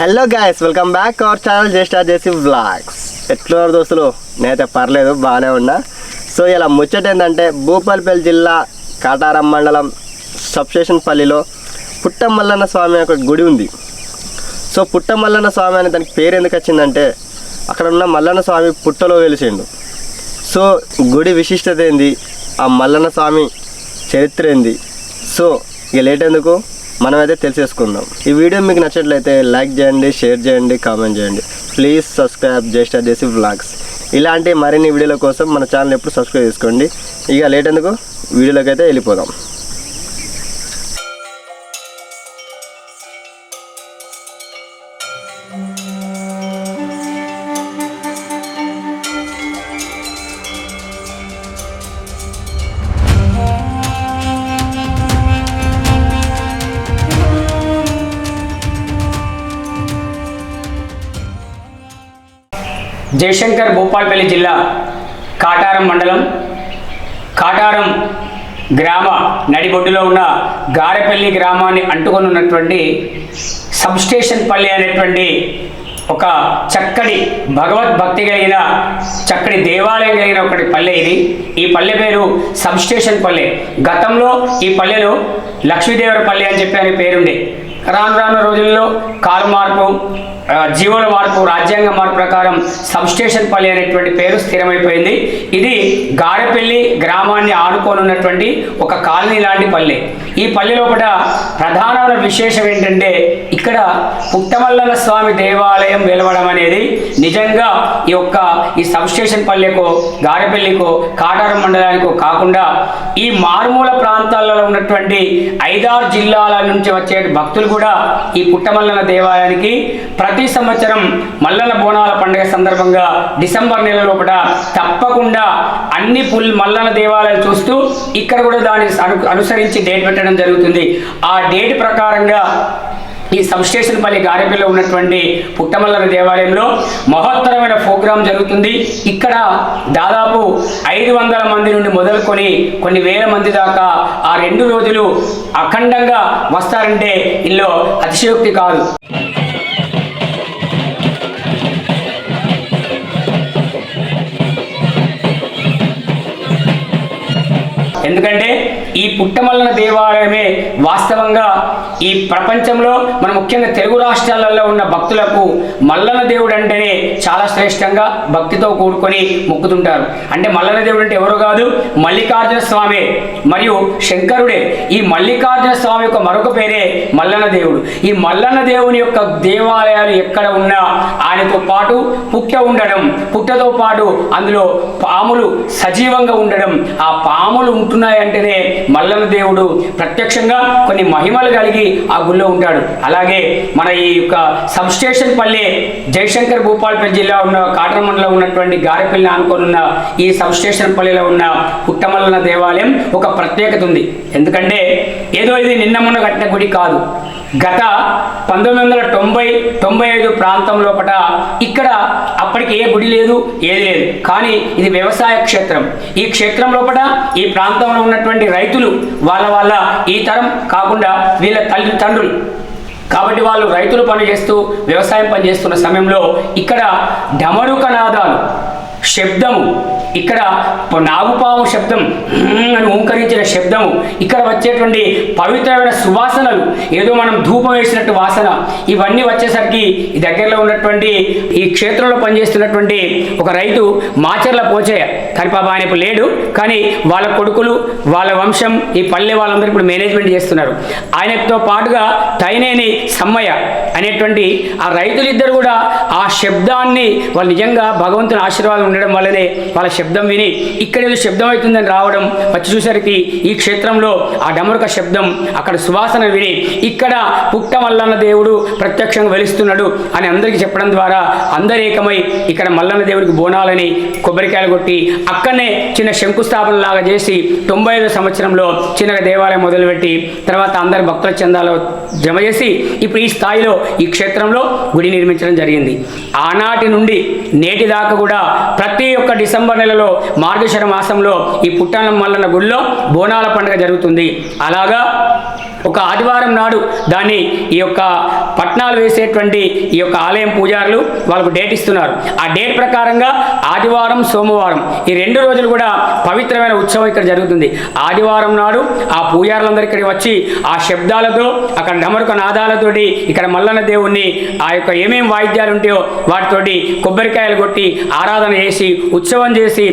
Hello guys welcome back our channel just చేసి vlogs ఎట్లున్నారు దోస్తులు? నేనైతే పర్లేదు బాగానే ఉన్నా. సో ఇలా ముచ్చట ఏంటంటే భూపాలపల్లి జిల్లా కాటారం మండలం సబ్స్టేషన్ పల్లిలో పుట్టమల్లన్న స్వామి ఒక గుడి ఉంది. సో పుట్టమల్లన్న స్వామి అనే దానికి పేరు ఎందుకు వచ్చిందంటే అక్కడ ఉన్న మల్లన్న స్వామి పుట్టలో వెలిసిండు. సో గుడి విశిష్టత ఏంది? ఆ మల్లన్న స్వామి చరిత్ర ఏంది? సో ఇక లేట్ ఎందుకు? మనమైతే తెలిసేసుకుందాం. ఈ వీడియో మీకు నచ్చినట్లయితే లైక్ చేయండి షేర్ చేయండి కామెంట్ చేయండి. ప్లీజ్ సబ్స్క్రైబ్ జస్ట్ చేసి వ్లాగ్స్ ఇలాంటి మరిన్ని వీడియోల కోసం మన ఛానల్ ఎప్పుడు సబ్స్క్రైబ్ చేసుకోండి. ఇక లేట్ ఎందుకు? వీడియోలోకి అయితే వెళ్ళిపోదాం. జయశంకర్ భూపాల్పల్లి జిల్లా కాటారం మండలం కాటారం గ్రామ నడిబొడ్డులో ఉన్న గారెపల్లి గ్రామాన్ని అంటుకొని ఉన్నటువంటి సబ్స్టేషన్ పల్లి అనేటువంటి ఒక చక్కటి భగవద్భక్తి కలిగిన చక్కటి దేవాలయం కలిగిన ఒకటి పల్లె ఇది. ఈ పల్లె పేరు సబ్స్టేషన్ పల్లె. గతంలో ఈ పల్లెలో లక్ష్మీదేవర పల్లె అని చెప్పి అని పేరుండే. రాను రాను రోజుల్లో కాలు మార్పు జీవోల మార్పు రాజ్యాంగ మార్పు ప్రకారం సబ్స్టేషన్ పల్లి అనేటువంటి పేరు స్థిరమైపోయింది. ఇది గారెపల్లి గ్రామాన్ని ఆనుకోనున్నటువంటి ఒక కాలనీ లాంటి పల్లె. ఈ పల్లె లోపల ప్రధానమైన విశేషం ఏంటంటే ఇక్కడ పుట్టమల్లన స్వామి దేవాలయం వెలవడం అనేది నిజంగా ఈ యొక్క ఈ సబ్స్టేషన్ పల్లెకో గారెపల్లికో కాటారం మండలానికో కాకుండా ఈ మారుమూల ప్రాంతాలలో ఉన్నటువంటి ఐదారు జిల్లాల నుంచి వచ్చే భక్తులు కూడా ఈ పుట్టమల్లన దేవాలయానికి ప్రతి ప్రతి సంవత్సరం మల్లన బోనాల పండుగ సందర్భంగా డిసెంబర్ నెల లోపల తప్పకుండా అన్ని పుల్ మల్లన దేవాలయాలు చూస్తూ ఇక్కడ కూడా దాన్ని అను అనుసరించి డేట్ పెట్టడం జరుగుతుంది. ఆ డేట్ ప్రకారంగా ఈ సబ్స్టేషన్ పల్లి గారెపల్లిలో ఉన్నటువంటి పుట్టమల్లర దేవాలయంలో మహత్తరమైన ప్రోగ్రాం జరుగుతుంది. ఇక్కడ దాదాపు ఐదు వందల మంది నుండి మొదలుకొని కొన్ని వేల మంది దాకా ఆ రెండు రోజులు అఖండంగా వస్తారంటే ఇందులో అతిశయోక్తి కాదు. ఎందుకంటే ఈ పుట్టమల్లన దేవాలయమే వాస్తవంగా ఈ ప్రపంచంలో మన ముఖ్యంగా తెలుగు రాష్ట్రాలలో ఉన్న భక్తులకు మల్లన దేవుడు అంటేనే చాలా శ్రేష్టంగా భక్తితో కూడుకొని మొక్కుతుంటారు. అంటే మల్లన దేవుడు అంటే ఎవరు కాదు? మల్లికార్జున స్వామి మరియు శంకరుడే. ఈ మల్లికార్జున స్వామి యొక్క మరొక పేరే మల్లన దేవుడు. ఈ మల్లన దేవుని యొక్క దేవాలయాలు ఎక్కడ ఉన్నా ఆయనతో పాటు పుట్ట ఉండడం పుట్టతో పాటు అందులో పాములు సజీవంగా ఉండడం ఆ పాములు ఉంటున్నాయంటేనే మల్లన దేవుడు ప్రత్యక్షంగా కొన్ని మహిమలు కలిగి ఆ గుళ్ళో ఉంటాడు. అలాగే మన ఈ యొక్క సబ్స్టేషన్ పల్లె జయశంకర్ భూపాలపల్లి జిల్లా ఉన్న కాటరమండలో ఉన్నటువంటి గారెపల్లి ఆనుకొని ఉన్న ఈ సబ్స్టేషన్ పల్లెలో ఉన్న పుట్టమల్లన దేవాలయం ఒక ప్రత్యేకత ఉంది. ఎందుకంటే ఏదో ఇది నిన్న మొన్న కట్టిన గుడి కాదు. గత పంతొమ్మిది వందల తొంభై తొంభై ఐదు ప్రాంతం లోపల ఇక్కడ అప్పటికి ఏ గుడి లేదు ఏది లేదు. కానీ ఇది వ్యవసాయ క్షేత్రం. ఈ క్షేత్రం లోపల ఈ ప్రాంతంలో ఉన్నటువంటి రైతులు వాళ్ళ వాళ్ళ ఈ తరం కాకుండా వీళ్ళ తల్లి తండ్రులు. కాబట్టి వాళ్ళు రైతులు పని చేస్తూ వ్యవసాయం పని చేస్తున్న సమయంలో ఇక్కడ డమరుక నాదాలు శబ్దము ఇక్కడ నాగుపాము శబ్దం అని ఓంకరించిన శబ్దము. ఇక్కడ వచ్చేటువంటి పవిత్రమైన సువాసనలు ఏదో మనం ధూపం వేసినట్టు వాసన. ఇవన్నీ వచ్చేసరికి ఈ దగ్గరలో ఉన్నటువంటి ఈ క్షేత్రంలో పనిచేస్తున్నటువంటి ఒక రైతు మాచర్ల పోచయ్య. కానీ పాప ఆయన ఇప్పుడు లేడు కానీ వాళ్ళ కొడుకులు వాళ్ళ వంశం ఈ పల్లె వాళ్ళందరూ ఇప్పుడు మేనేజ్మెంట్ చేస్తున్నారు. ఆయనతో పాటుగా తైనేని సమ్మయ్య అనేటువంటి ఆ రైతులిద్దరు కూడా ఆ శబ్దాన్ని వాళ్ళు నిజంగా భగవంతుని ఆశీర్వాదం ఉండడం వల్లనే వాళ్ళ శబ్దం విని ఇక్కడ శబ్దం అవుతుందని రావడం వచ్చి చూసరికి ఈ క్షేత్రంలో ఆ డమరుక శబ్దం అక్కడ సువాసన విని ఇక్కడ పుట్ట మల్లన్న దేవుడు ప్రత్యక్షంగా వెలుస్తున్నాడు అని అందరికీ చెప్పడం ద్వారా అందరేకమై ఇక్కడ మల్లన్న దేవుడికి బోనాలని కొబ్బరికాయలు కొట్టి అక్కడనే చిన్న శంకుస్థాపన లాగా చేసి తొంభై ఐదో సంవత్సరంలో చిన్నగా దేవాలయం మొదలుపెట్టి తర్వాత అందరి భక్తుల చందాలు జమ చేసి ఇప్పుడు ఈ స్థాయిలో ఈ క్షేత్రంలో గుడి నిర్మించడం జరిగింది. ఆనాటి నుండి నేటి దాకా కూడా ప్రతి ఒక్క డిసెంబర్ నెలలో మార్గశర మాసంలో ఈ పుట్టాల మల్లన్న గుడిలో బోనాల పండుగ జరుగుతుంది. అలాగా ఒక ఆదివారం నాడు దాన్ని ఈ యొక్క పట్నాలు వేసేటువంటి ఈ యొక్క ఆలయం పూజారులు వాళ్ళకు డేట్ ఇస్తున్నారు. ఆ డేట్ ప్రకారంగా ఆదివారం సోమవారం ఈ రెండు రోజులు కూడా పవిత్రమైన ఉత్సవం ఇక్కడ జరుగుతుంది. ఆదివారం నాడు ఆ పూజారులందరూ ఇక్కడికి వచ్చి ఆ శబ్దాలతో అక్కడ నమరుక నాదాలతోటి ఇక్కడ మల్లన్న దేవుణ్ణి ఆ యొక్క ఏమేం వాయిద్యాలు ఉంటాయో వాటితోటి కొబ్బరికాయలు కొట్టి ఆరాధన చేసి ఉత్సవం చేసి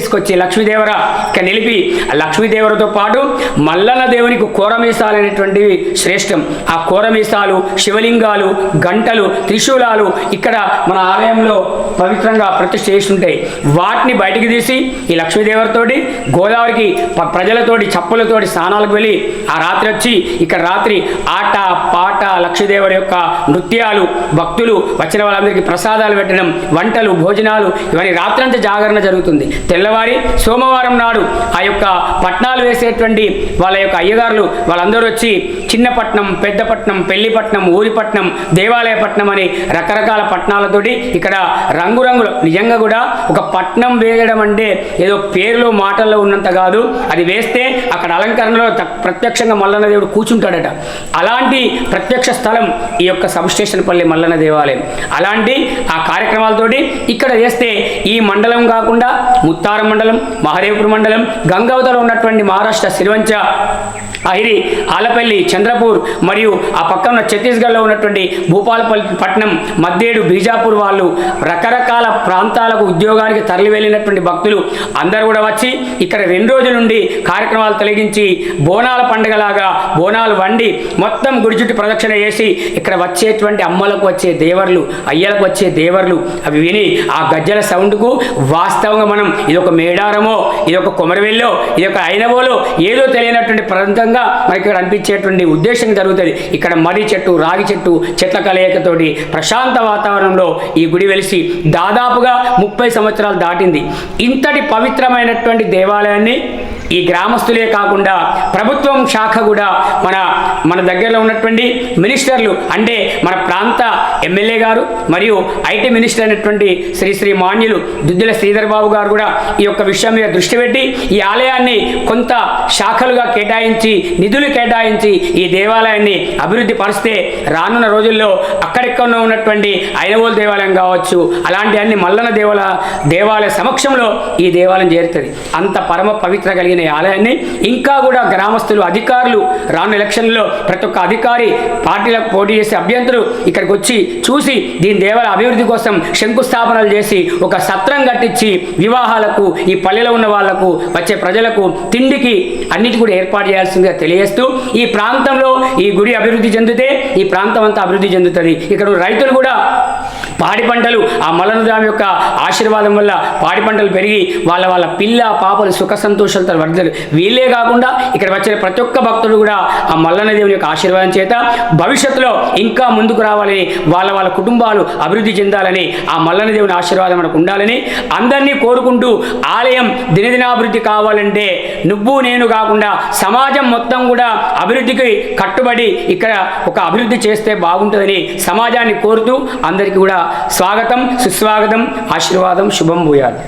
తీసుకొచ్చి లక్ష్మీదేవర నిలిపి ఆ లక్ష్మీదేవరతో పాటు మల్లన దేవునికి కోరమీసాలు అనేటువంటివి శ్రేష్టం. ఆ కోరమీసాలు శివలింగాలు గంటలు త్రిశూలాలు ఇక్కడ మన ఆలయంలో పవిత్రంగా ప్రతిష్ఠ చేస్తుంటాయి. వాటిని బయటికి తీసి ఈ లక్ష్మీదేవరతోటి గోదావరికి ప్రజలతోటి చప్పులతోటి స్నానాలకు వెళ్ళి ఆ రాత్రి వచ్చి ఇక్కడ రాత్రి ఆట పాట లక్ష్మీదేవుడి యొక్క నృత్యాలు భక్తులు వచ్చిన వాళ్ళందరికీ ప్రసాదాలు పెట్టడం వంటలు భోజనాలు ఇవన్నీ రాత్రంతా జాగరణ జరుగుతుంది. తెల్ల తెల్లవారి సోమవారం నాడు ఆ యొక్క పట్నాలు వేసేటువంటి వాళ్ళ యొక్క అయ్యగారులు వాళ్ళందరూ వచ్చి చిన్నపట్నం పెద్దపట్నం పెళ్ళిపట్నం ఊరిపట్నం దేవాలయపట్నం అని రకరకాల పట్నాలతోటి ఇక్కడ రంగురంగులు. నిజంగా కూడా ఒక పట్నం వేయడం అంటే ఏదో పేరులో మాటల్లో ఉన్నంత కాదు. అది వేస్తే అక్కడ అలంకరణలో ప్రత్యక్షంగా మల్లన్న దేవుడు కూర్చుంటాడట. అలాంటి ప్రత్యక్ష స్థలం ఈ యొక్క సబ్స్టేషన్ పల్లి మల్లన్న దేవాలయం. అలాంటి ఆ కార్యక్రమాలతోటి ఇక్కడ చేస్తే ఈ మండలం కాకుండా ముత్తార మండలం మహదేవ్పూర్ మండలం గంగావతలో ఉన్నటువంటి మహారాష్ట్ర సిరివంచ. అహిరి ఆలపల్లి చంద్రపూర్ మరియు ఆ పక్కన ఛత్తీస్గఢ్లో ఉన్నటువంటి భూపాలపల్లి పట్నం మద్దేడు బీజాపూర్ వాళ్ళు రకరకాల ప్రాంతాలకు ఉద్యోగానికి తరలి వెళ్ళినటువంటి భక్తులు అందరూ కూడా వచ్చి ఇక్కడ రెండు రోజుల నుండి కార్యక్రమాలు తొలగించి బోనాల పండుగలాగా బోనాలు వండి మొత్తం గుడి చుట్టూ ప్రదక్షిణ చేసి ఇక్కడ వచ్చేటువంటి అమ్మలకు వచ్చే దేవర్లు అయ్యలకు వచ్చే దేవర్లు అవి విని ఆ గజ్జల సౌండ్కు వాస్తవంగా మనం ఇది ఒక మేడారమో ఇది ఒక కొమరవెల్లో ఇది ఒక ఐనవోలో ఏదో తెలియనటువంటి విధంగా మనకి ఇక్కడ అనిపించేటువంటి ఉద్దేశం జరుగుతుంది. ఇక్కడ మర్రి చెట్టు రాగి చెట్టు చెట్ల కలయికతోటి ప్రశాంత వాతావరణంలో ఈ గుడి వెలిసి దాదాపుగా ముప్పై సంవత్సరాలు దాటింది. ఇంతటి పవిత్రమైనటువంటి దేవాలయాన్ని ఈ గ్రామస్తులే కాకుండా ప్రభుత్వం శాఖ కూడా మన మన దగ్గరలో ఉన్నటువంటి మినిస్టర్లు అంటే మన ప్రాంత ఎమ్మెల్యే గారు మరియు ఐటీ మినిస్టర్ అయినటువంటి శ్రీ శ్రీ మాన్యులు దుద్దిల శ్రీధర్ బాబు గారు కూడా ఈ యొక్క విషయం మీద దృష్టి పెట్టి ఈ ఆలయాన్ని కొంత శాఖలుగా కేటాయించి నిధులు కేటాయించి ఈ దేవాలయాన్ని అభివృద్ధి పరిస్తే రానున్న రోజుల్లో అక్కడెక్కడ ఉన్నటువంటి ఐనవోలు దేవాలయం కావచ్చు అలాంటి అన్ని మల్లన దేవాల దేవాలయ సమక్షంలో ఈ దేవాలయం చేరుతుంది. అంత పరమ పవిత్ర కలిగిన ఈ ఆలయాన్ని ఇంకా కూడా గ్రామస్తులు అధికారులు రాను ఎలక్షన్లో ప్రతి ఒక్క అధికారి పార్టీలకు పోటీ చేసే అభ్యంతరులు ఇక్కడికి వచ్చి చూసి దీని దేవాల అభివృద్ధి కోసం శంకుస్థాపనలు చేసి ఒక సత్రం కట్టించి వివాహాలకు ఈ పల్లెలో ఉన్న వాళ్ళకు వచ్చే ప్రజలకు తిండికి అన్నిటి కూడా ఏర్పాటు చేయాల్సిందిగా తెలియజేస్తూ ఈ ప్రాంతంలో ఈ గుడి అభివృద్ధి చెందితే ఈ ప్రాంతం అంతా అభివృద్ధి చెందుతుంది. ఇక్కడ రైతులు కూడా పాడి పంటలు ఆ మల్లనదామి యొక్క ఆశీర్వాదం వల్ల పాడి పంటలు పెరిగి వాళ్ళ వాళ్ళ పిల్ల పాపలు సుఖ సంతోషాలతో వర్ధలు వీళ్ళే కాకుండా ఇక్కడ వచ్చిన ప్రతి ఒక్క భక్తుడు కూడా ఆ మల్లన్న దేవుని యొక్క ఆశీర్వాదం చేత భవిష్యత్తులో ఇంకా ముందుకు రావాలని వాళ్ళ వాళ్ళ కుటుంబాలు అభివృద్ధి చెందాలని ఆ మల్లన్న దేవుని ఆశీర్వాదం మనకు ఉండాలని అందరినీ కోరుకుంటూ ఆలయం దినదినాభివృద్ధి కావాలంటే నువ్వు నేను కాకుండా సమాజం మొత్తం కూడా అభివృద్ధికి కట్టుబడి ఇక్కడ ఒక అభివృద్ధి చేస్తే బాగుంటుందని సమాజాన్ని కోరుతూ అందరికీ కూడా స్వాగతం సుస్వాగతం ఆశీర్వాదం శుభం భూయాలి